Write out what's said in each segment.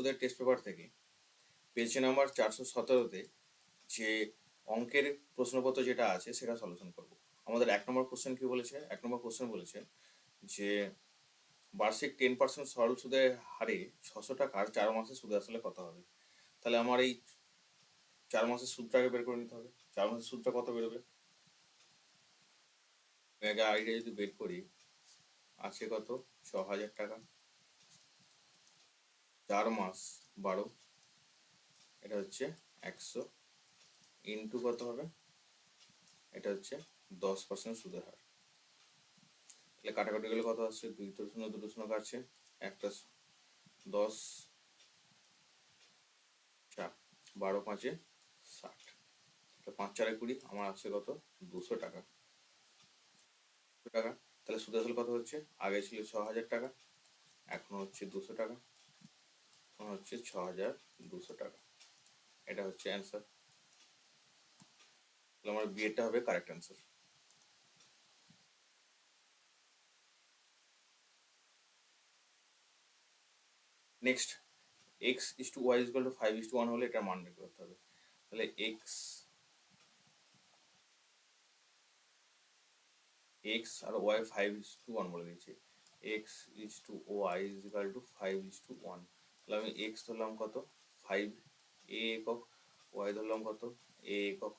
পর্ষদের test paper থেকে। Page number চারশো সতেরোতে যে অঙ্কের প্রশ্নপত্র যেটা আছে, সেটা সলিউশন করব। আমাদের এক নম্বর কোশ্চেন কি বলেছে? এক নম্বর কোশ্চেন বলেছে যে, বার্ষিক টেন পার্সেন্ট সরল সুদের হারে ছশো টাকার চার মাসে সুদ আসলে কত হবে? তাহলে আমার এই চার মাসের সুদটাকে বের করে নিতে হবে। চার মাসের সুদটা কত বেরোবে? আগে আইডিয়া যদি বের করি আছে কত? ছ হাজার টাকা। চার মাস বারো, এটা হচ্ছে একশো ইন্টু কত হবে? এটা হচ্ছে দশ পার্সেন্ট সুদের হার। তাহলে কাটাকাটি গেলে কত আসছে? দুই তো শূন্য, দুটো শূন্য কাটছে, একটা দশ, চার, বারো পাঁচে ষাট। পাঁচ চারে কুড়ি, আমার আসছে কত? দুশো টাকা। টাকা। তাহলে সুদ আসল কত হচ্ছে? আগে ছিল ছ হাজার টাকা, এখন হচ্ছে দুশো টাকা। হচ্ছে ছ হাজার দুশো টাকা। এটা হচ্ছে অ্যান্সার তাহলে আমার বিয়েটা হবে correct answer next x is to y is to five is to one হলে এটা মান বের করতে হবে। তাহলে x x R y five is to one বলে দিয়েছি। X is to y equal to five is to one তাহলে আমি এক্স ধরলাম কত? ফাইভ এ একক ওয়াই ধরলাম কত? এ একক।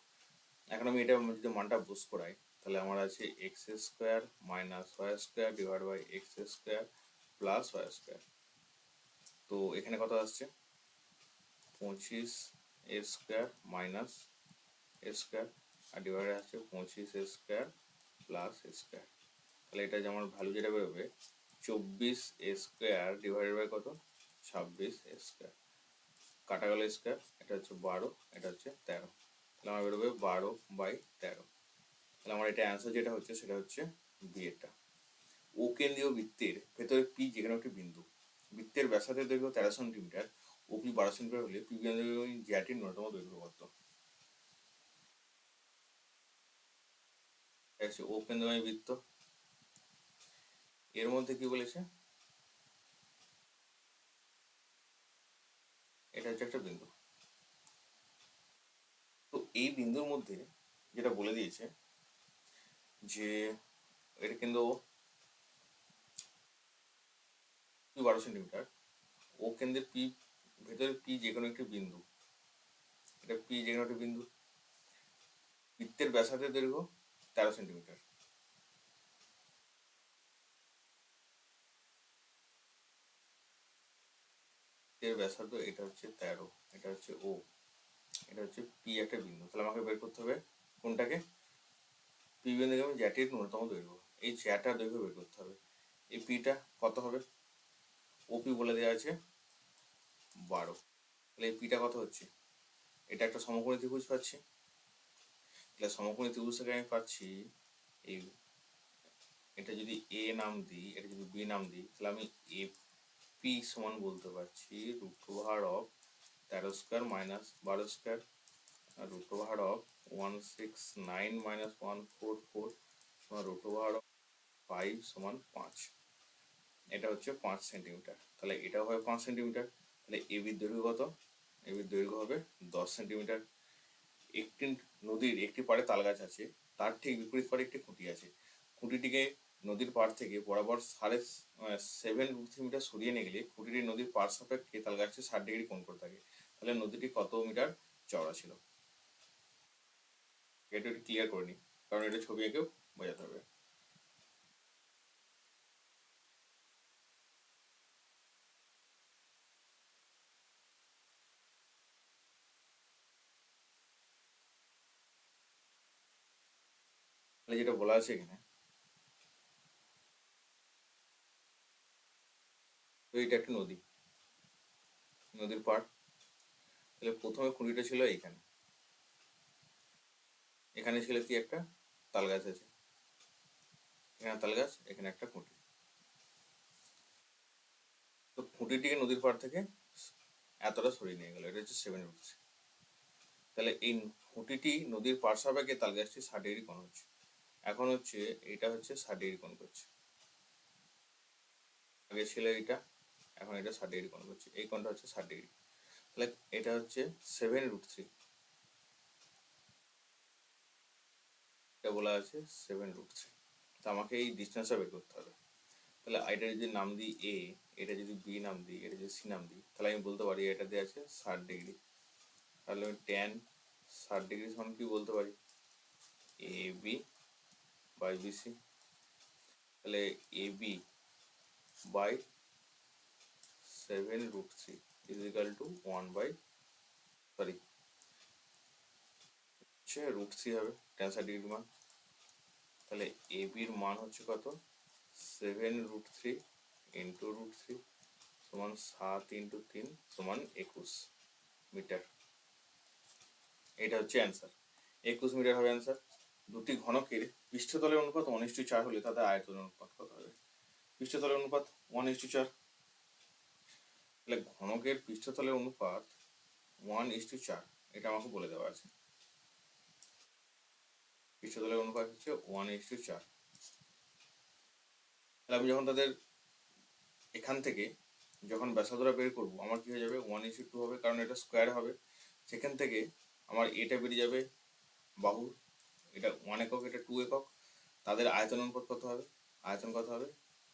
এখন আমি এটা যদি মানটা বুঝ করাই, তাহলে আমার আছে x square minus y square divide by x square plus y square তো এখানে কত আসছে? পঁচিশ a square minus a square R divide আসছে পঁচিশ a square plus a square তাহলে এটা যে আমার ভ্যালু যেটা বেরোবে, চব্বিশ এ স্কোয়ার ডিভাইডেড বাই কত? ছাব্বিশ স্কোয়ার। কাটা গেল স্কোয়ার, এটা হচ্ছে বারো, এটা হচ্ছে তেরো। তাহলে আমার বেরোবে বারো বাই তেরো। তাহলে আমার এটা অ্যান্সার যেটা হচ্ছে সেটা হচ্ছে বিয়েটা ও কেন্দ্রীয় বৃত্তের ভেতরে পি যেখানে একটি বিন্দু, বৃত্তের ব্যাসার্ধের দৈর্ঘ্য তেরো সেন্টিমিটার ও পি বারো সেন্টিমিটার হলে পি বিন্দু জ্যাটির ন্যূনতম দৈর্ঘ্য কত? আছে ও কেন্দ্রময় বৃত্ত। এর মধ্যে কি বলেছে? হচ্ছে একটা বিন্দু। তো এই বিন্দুর মধ্যে যেটা বলে দিয়েছে যে এটা কিন্তু বারো সেন্টিমিটার ও কেন্দ্রের পি ভেতরে পি যে কোনো একটি বিন্দু। এটা পি যে কোনো একটি বিন্দু। বৃত্তের ব্যাসার্ধের দৈর্ঘ্য তেরো সেন্টিমিটার এর ব্যাসার্ধ এটা হচ্ছে তেরো, এটা হচ্ছে ও এটা হচ্ছে পি একটা বিন্দু। তাহলে আমাকে বের করতে হবে কোনটাকে? পি বিন্দুকে আমি জ্যাটির ন্যূনতম দৈর্ঘ্য। এই জ্যাটার দৈর্ঘ্য বের করতে হবে। এই পিটা কত হবে? ওপি বলে দেওয়া আছে বারো। তাহলে এই পিটা কত হচ্ছে? এটা একটা সমকোণী ত্রিভুজ পাচ্ছি। তাহলে সমকোণী ত্রিভুজ থেকে আমি পাচ্ছি এই, এটা যদি এ নাম দিই, এটা যদি বি নাম দিই, তাহলে আমি এ পি সমান বলতে পারছি রুট ওভার অফ তেরো স্কোয়ার মাইনাস বারো square root over of one six nine minus one four four সমান রুট ওভার অফ ফাইভ সমান পাঁচ। এটা হচ্ছে পাঁচ সেন্টিমিটার তাহলে এটাও হবে পাঁচ সেন্টিমিটার তাহলে এবির দৈর্ঘ্য কত? এবির দৈর্ঘ্য হবে দশ সেন্টিমিটার একটি নদীর একটি পাড়ে তাল গাছ আছে, তার ঠিক বিপরীত পাড়ে একটি খুঁটি আছে। খুঁটিটিকে নদীর পাড় থেকে বরাবর সাড়ে সেভেন মিটার সরিয়ে নিয়ে গেলে খুঁটিটি নদীর পাড় সাপেক্ষে তাল গাছটি ষাট ডিগ্রি কোণ করে থাকে। তাহলে নদীটি কত মিটার চওড়া ছিল? এটা একটু ক্লিয়ার করে নিই, কারণ এটা ছবি এঁকেও বোঝাতে হবে। যেটা বলা আছে এখানে এটা একটা নদী। নদীর পাড়। তাহলে প্রথমে খুঁড়িটা ছিল এইখানে। এখানে ছিল কি একটা? তাল গাছ আছে। এখানে তাল গাছ এখানে একটা খুঁটি তো খুঁটিটিকে নদীর পাড় থেকে এতটা সরিয়ে নিয়ে গেল। এটা হচ্ছে সেভেন রুট তাহলে এই খুঁটিটি নদীর পাড় সাপেক্ষে তাল গাছটি ষাট ডিগ্রি কোণ হচ্ছে এখন হচ্ছে এটা হচ্ছে ষাট ডিগ্রি কোণ করছে। আগে ছিল এইটা। এখন এটা ষাট ডিগ্রি কোণ করছে। এই কোণটা হচ্ছে ষাট ডিগ্রি তাহলে এটা হচ্ছে সেভেন রুট থ্রি এটা বলা আছে সেভেন রুট থ্রি তো আমাকে এই ডিস্টেন্সটা বের করতে হবে। তাহলে এটা যদি নাম দিই এ এটা যদি বি নাম দিই, এটা যদি সি নাম দিই, তাহলে আমি বলতে পারি এটা দিয়ে আছে ষাট ডিগ্রি তাহলে আমি টেন ষাট ডিগ্রি সমান কি বলতে পারি? এ বি বাই বিসি তাহলে A B by seven root three is equal to one by sorry হচ্ছে রুট থ্রি হবে টেন ষাট ডিগ্রি মান। তাহলে এ বির মান হচ্ছে কত? Seven root three into root three সমান সাত ইন্টু তিন সমান একুশ মিটার। এটা হচ্ছে অ্যান্সার একুশ মিটার হবে অ্যান্সার দুটি ঘনকের পৃষ্ঠতলের অনুপাত ওয়ান ইস টু চার হলে তাদের আয়তন অনুপাত কত হবে? পৃষ্ঠতলের অনুপাত ওয়ান ইস টু চার। তাহলে ঘনকের পৃষ্ঠতলের অনুপাত ওয়ান ইস টু চার। এটা আমাকে বলে দেওয়া আছে। পৃষ্ঠতলের অনুপাত হচ্ছে ওয়ান ইস টু চার। তাহলে আমি যখন তাদের এখান থেকে যখন ব্যাসার্ধটা বের করব, আমার কি হয়ে যাবে? ওয়ান ইস টু হবে, কারণ এটা স্কোয়ার হবে। সেখান থেকে আমার এটা বেরিয়ে যাবে বাহু এটা ওয়ান একক, এটা টু একক। তাদের আয়তন অনুপাত কত হবে? আয়তন কত হবে?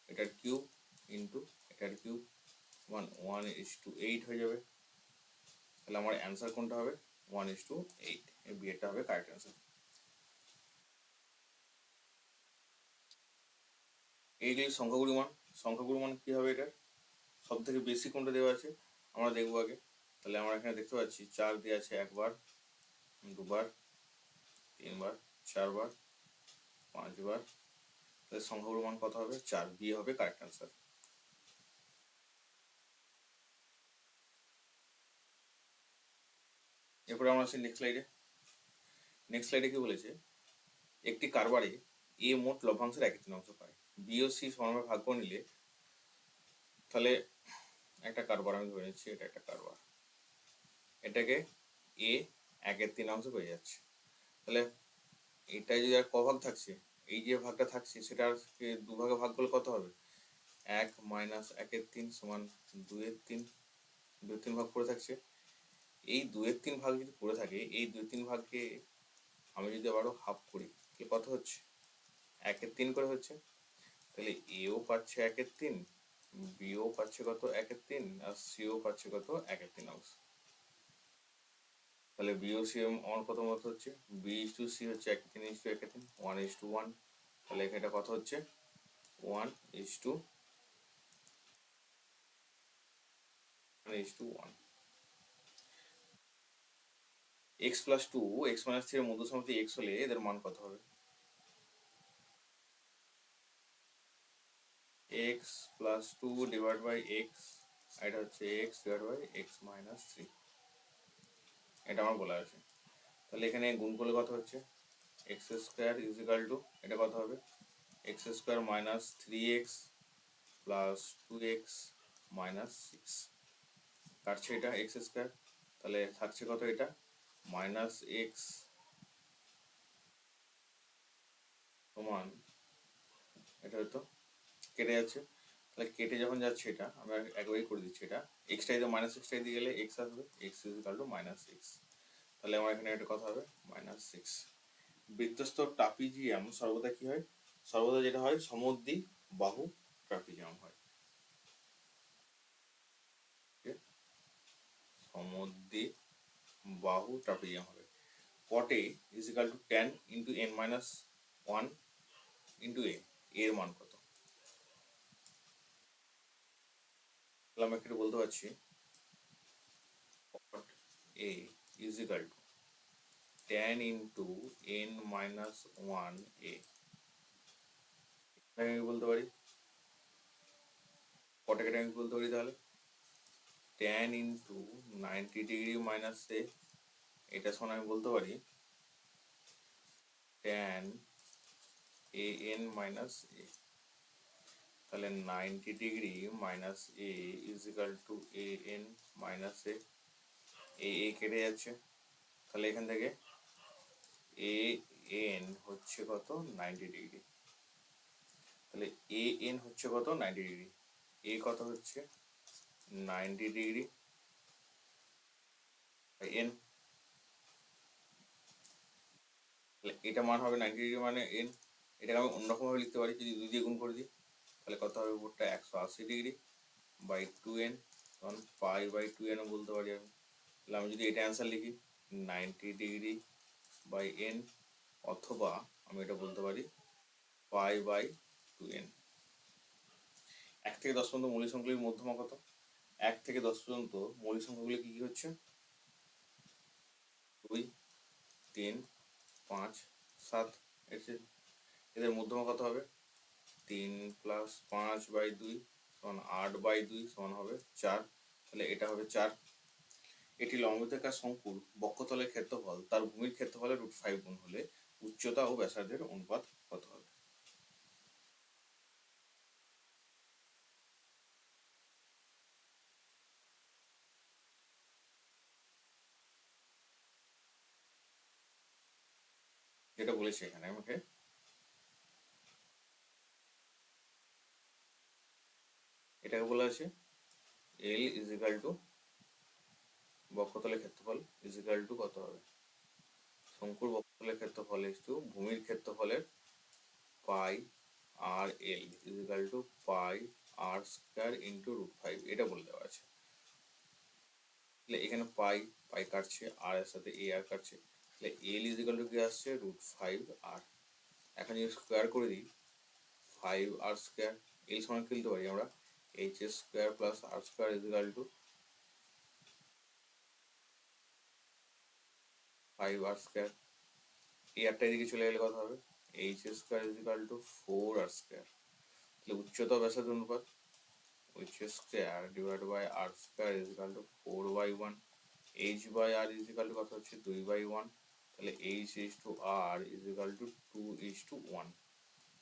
এটার কিউব ইন্টু এটার cube one one is to eight হয়ে যাবে। তাহলে আমার অ্যান্সার কোনটা হবে? ওয়ান ইস টু এইট এই বিয়েটা হবে কারেক্ট অ্যান্সার এইগুলি সংখ্যাগুলি মান সংখ্যাগুলি মান কী হবে এটার সব থেকে বেশি কোনটা দেওয়া আছে? আমরা দেখব আগে। তাহলে আমরা এখানে দেখতে পাচ্ছি, চার দেওয়া আছে একবার, দুবার, তিনবার, চারবার, পাঁচবার। তাহলে সংখ্যাগুলোর মান কত হবে? চার। বি হবে কারেক্ট অ্যান্সার এরপরে আমরা আসি নেক্সট স্লাইডে নেক্সট স্লাইডে কি বলেছে? একটি কারবারে এ মোট লভ্যাংশের এক তৃতীয়াংশ পায়। বি ও সি সমানভাবে ভাগ করে নিলে তাহলে একটা কারবার আমি ধরে নিচ্ছি, এটা একটা কারবার। এটাকে এ একের তিন অংশ পেয়ে যাচ্ছে। তাহলে এটাই যদি আর ক ভাগ থাকছে, এই যে ভাগটা থাকছে, সেটা দুভাগে ভাগ করলে কত হবে? এক মাইনাস একের তিন সমান দুয়ের তিন দুয়ের তিন ভাগ পড়ে থাকছে। এই দুয়ের তিন ভাগ যদি পড়ে থাকে, এই দুই তিন ভাগকে আমি যদি আবারও হাফ করি তাহলে কত হচ্ছে? একের তিন করে হচ্ছে। তাহলে এও পাচ্ছে একের তিন, বিও পাচ্ছে কত একের তিন, আর সিও পাচ্ছে কত একের তিন অংশ। তাহলে বিও সি আমার কত মতো হচ্ছে? বি ইস টু সি হচ্ছে এক তিন ইস টু এক তিন, ওয়ান ইস টু ওয়ান। তাহলে এখানে কত হচ্ছে? One is to is to one. X plus two x minus three মধ্য সমাপ্তি এক্স হলে এদের মান কত হবে? X plus two divide by x এটা হচ্ছে x divide by x minus three এটা আমার বলা আছে। তাহলে এখানে গুণ করলে কত হচ্ছে? এক্স স্কোয়ার ইজিক্যাল টু এটা কত হবে? X square minus three x plus two x minus six কাটছে এটা এক্স স্কোয়ার তাহলে থাকছে কত এটা? মাইনাস এক্স সমান, এটা হয়তো কেটে যাচ্ছে। তাহলে কেটে যখন যাচ্ছে এটা, আমরা একবারই করে দিচ্ছি এটা। এক্সটাই তো মাইনাস এক্সটাই দিয়ে গেলে এক্স আসবে x is equal to minus six তাহলে আমার এখানে একটা কথা হবে মাইনাস সিক্স বৃত্তস্থ ট্রাপিজিয়াম সর্বদা কি হয়? সর্বদা যেটা হয়, সমদ্বি বাহু ট্রাপিজিয়াম হয় সমদ্বি বাহু ট্রাপিজিয়াম হবে। কটে is equal to ten into n minus one into a এর মান কত? আমি একটু বলতে পারছি a is equal to ten into n minus one a আমি বলতে পারি? কটাকে আমি বলতে পারি তাহলে? Ten into ninety degree minus a এটা শোনা, আমি বলতে পারি। Ten a n minus a তাহলে ninety degree minus a is equal to a n minus a a a কেটে যাচ্ছে। তাহলে এখান থেকে এ এন হচ্ছে কত? নাইনটি ডিগ্রি তাহলে এ এন হচ্ছে কত? নাইনটি ডিগ্রি এ কত হচ্ছে? নাইনটি ডিগ্রি এন এটা মান হবে নাইনটি ডিগ্রি মানে এন এটাকে আমি অন্যরকমভাবে লিখতে পারি, যদি দুই দিয়ে গুণ করে দিই, তাহলে কত হবে উপরটা? একশো আশি ডিগ্রি বাই টু এন তখন পাই বাই টু এনও বলতে পারি আমি। তাহলে আমি যদি এটা অ্যান্সার লিখি নাইনটি ডিগ্রি বাই এন অথবা আমি এটা বলতে পারি পাই বাই টু এন এক থেকে দশ পর্যন্ত মৌলিক সংখ্যাগুলির মধ্যমা কত? এক থেকে দশ পর্যন্ত মৌলিক সংখ্যাগুলি কী কী হচ্ছে? দুই, তিন, পাঁচ সাত এদের মধ্যমা কত হবে? তিন প্লাস পাঁচ বাই দুই সমান আট বাই দুই সমান হবে চার। তাহলে এটা হবে চার। এটি লম্বতাকার শঙ্কুর বক্ষতলের ক্ষেত্রফল, তার ভূমির ক্ষেত্রফলের রুট ফাইভ গুণ হলে উচ্চতা ও ব্যাসার্ধের অনুপাত কত হবে? যেটা বলেছে এখানে আমাকে এটাকে বলা আছে এল ইজ ইকাল টু বক্ষতলের ক্ষেত্রফল ইজ ইকাল টু কত হবে? শঙ্কুর বক্ষতলের ক্ষেত্রফল ইজ টু ভূমির ক্ষেত্রফলের pi r L is equal to pi r square into root five এটা বলে দেওয়া আছে। এখানে পাই পাই কাটছে আর এর সাথে এ আর কাটছে। তাহলে এল ইজ ইকাল টু কি আসছে? রুট ফাইভ আর এখন যদি স্কোয়ার করে দিই ফাইভ আর স্কোয়ার এল সমান খেলতে পারি আমরা? H S square plus r square is equal to five r square এই আটটা এদিকে চলে গেলে কথা হবে। H S square is equal to four r square তাহলে উচ্চতা ব্যাসার্ধ অনুপাত H square divide by r square is equal to four by one H by r is equal to কত হচ্ছে? দুই বাই ওয়ান তাহলে H is to r is equal to two is to one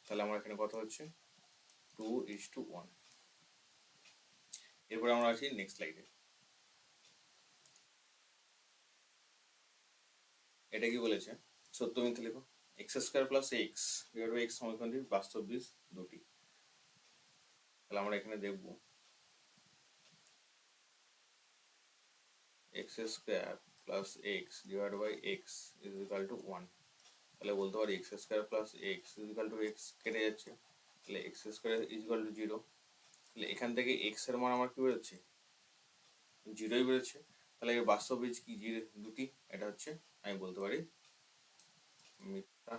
তাহলে আমার এখানে কথা হচ্ছে? Two is to one এরপরে আমরা আছি নেক্সট স্লাইডে এটা কি বলেছে? সত্য মিথ্যে লিখো। X square plus x divide by x সমীকরণটির বাস্তব বীজ দুটি। তাহলে আমরা এখানে দেখব। X square plus x divide by x is equal to one তাহলে বলতে পারি x square plus x is equal to x কেটে যাচ্ছে। তাহলে x square is equal to zero তাহলে এখান থেকে এক্সের মান আমার কি বেরোচ্ছে? জিরোই বেরোচ্ছে। তাহলে এর বাস্তব বীজ কি? জিরো দুটি। এটা হচ্ছে আমি বলতে পারি মিথ্যা।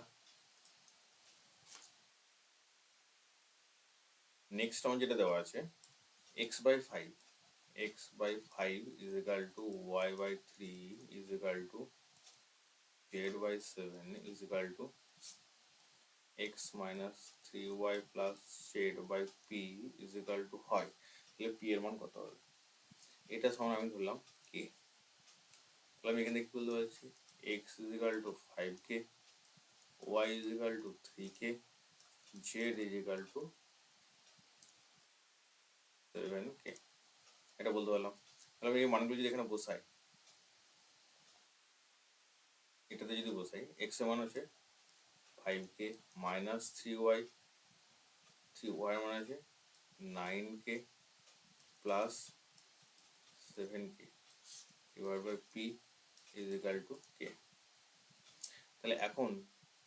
নেক্সট আমার যেটা দেওয়া আছে x by five by five is equal to y by three is equal to z by seven is equal to x minus three y plus z by P is equal to হয় তাহলে P এর মান কত হবে? এটা সমান আমি ধরলাম কে তাহলে আমি এখান থেকে বলতে পারছি? To five K y is equal to three K z is equal to seven K এটা বলতে পারলাম। তাহলে আমি এই মানগুলো যদি এখানে বসাই, এটাতে যদি বসাই এক্স মান হচ্ছে five K minus three y three y মানে আছে nine K plus seven K divide by P is equal to K তাহলে এখন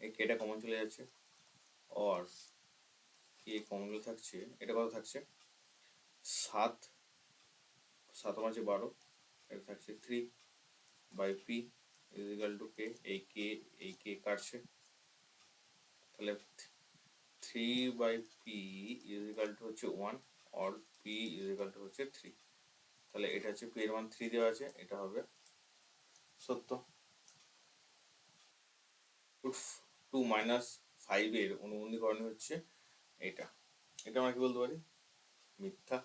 এই কেটা কমন চলে যাচ্ছে অর কে কমন থাকছে, এটা কত থাকছে? সাত সাত মাঝে বারো এটা থাকছে three by P is equal to K এই কে এই কে কাটছে। তাহলে three by P is equal to হচ্ছে one or P is equal to হচ্ছে থ্রি তাহলে এটা হচ্ছে পি এর মান থ্রি দেওয়া আছে, এটা হবে সত্য। টু মাইনাস ফাইভের অনুবন্ধীকরণ হচ্ছে এটা। এটা আমরা কি বলতে পারি? মিথ্যা।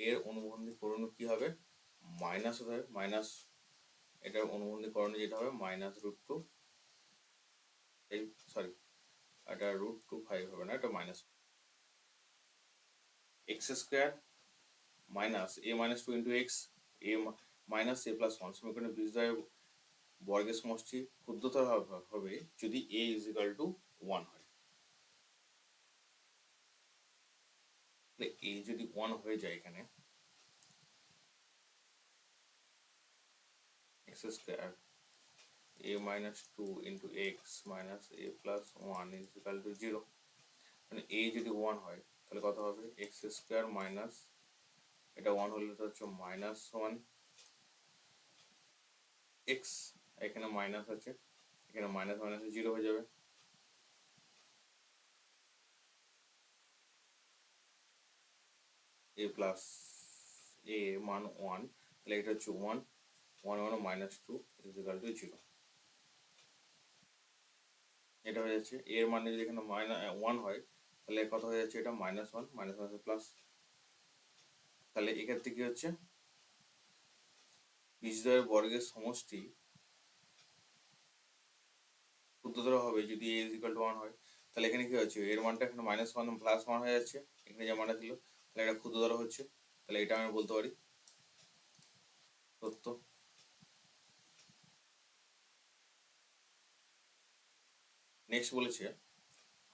কারণ এর অনুবন্ধীকরণ কি হবে? মাইনাস হতে হবে, মাইনাস এটার অনুবন্ধীকরণ যেটা হবে, মাইনাস রুট টু এই সরি এটা রুট টু ফাইভ হবে না, এটা minus x square minus a minus two into x a minus a plus one সমীকরণে বীজদ্বয় বর্গের সমষ্টি ক্ষুদ্রতর হবে যদি a is equal to one হয়। এ যদি ওয়ান হয়ে যায় এখানে x square a minus two into x minus a plus one is equal to zero মানে এ যদি ওয়ান হয়, তাহলে কথা হবে? এক্স স্কোয়ার মাইনাস এটা ওয়ান হলে তো হচ্ছে মাইনাস ওয়ান এক্স এখানে মাইনাস আছে, এখানে মাইনাস মাইনাস জিরো হয়ে যাবে। এ প্লাস এ মান ওয়ান তাহলে এটা হচ্ছে one one one minus two is equal to zero এটা হয়ে যাচ্ছে এর মানে যদি এখানে মাইনাস ওয়ান হয়, তাহলে কত হয়ে যাচ্ছে এটা? Minus one minus one plus তাহলে এক্ষেত্রে কি হচ্ছে? বীজদ্বয়ের বর্গের সমষ্টি ক্ষুদ্রতর হবে যদি a is equal to one হয়। তাহলে এখানে কি হচ্ছে? এর মানটা এখানে মাইনাস ওয়ান প্লাস ওয়ান হয়ে যাচ্ছে। এখানে যে মানটা ছিল তাহলে এটা ক্ষুদ্রতর হচ্ছে, তাহলে এটা আমি বলতে পারি। সত্য। নেক্সট বলেছে,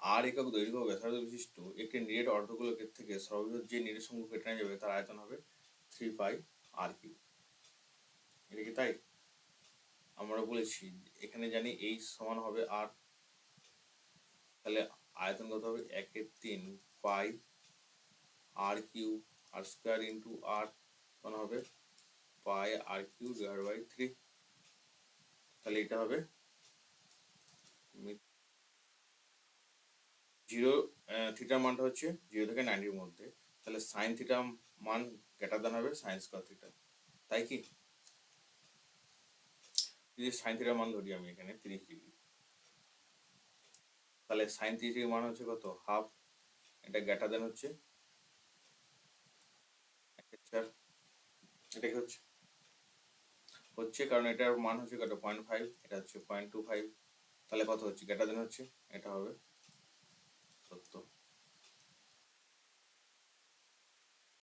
আর একক দৈর্ঘ্য ব্যাসার্ধ বিশিষ্ট একটি নিরেট অর্ধগোলকের থেকে সর্ববৃহৎ যে নিরেট সমূহ কেটে যাবে তার আয়তন হবে থ্রি পাই আর কিউ এটা কি তাই? আমরা বলেছি, এখানে জানি এই সমান হবে আর তাহলে আয়তন কত হবে? একের তিন pi r cube r square into r সমান হবে? Pi r cube divide by three তাহলে এটা হবে জিরো থিটার মানটা হচ্ছে জিরো থেকে নাইনটির মধ্যে। তাহলে সাইন থিটা মান গ্রেটার দেন হবে সাইন স্কোয়ার থিটা তাই কি? যদি সাইন থিটার মান ধরি আমি এখানে তিরিশ ডিগ্রি তাহলে সাইন ডিগ্রি মান হচ্ছে কত? হাফ এটা গ্রেটার দেন হচ্ছে চার এটা কি হচ্ছে। হচ্ছে কারণ এটার মান হচ্ছে কত? পয়েন্ট ফাইভ এটা হচ্ছে পয়েন্ট টু ফাইভ তাহলে কত হচ্ছে? গ্রেটার দেন হচ্ছে? এটা হবে সত্য